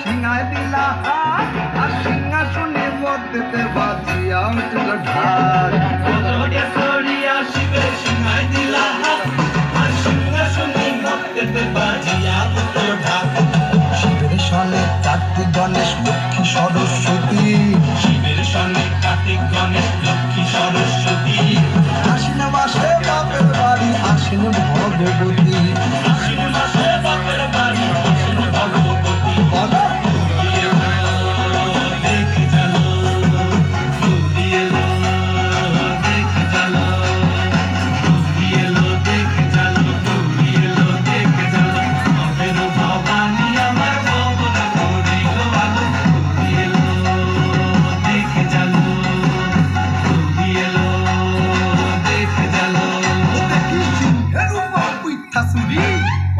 सिंगाए दिला सिंगा सुने मोते ते बाजिया उठ गढ़ा সদস্য শিবের সঙ্গে কার্তিক গণেশ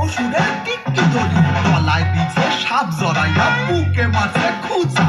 ওষুধের টিকি তলায় দিছে সাপ জড়াইয়া বুকে মাছে খুঁজা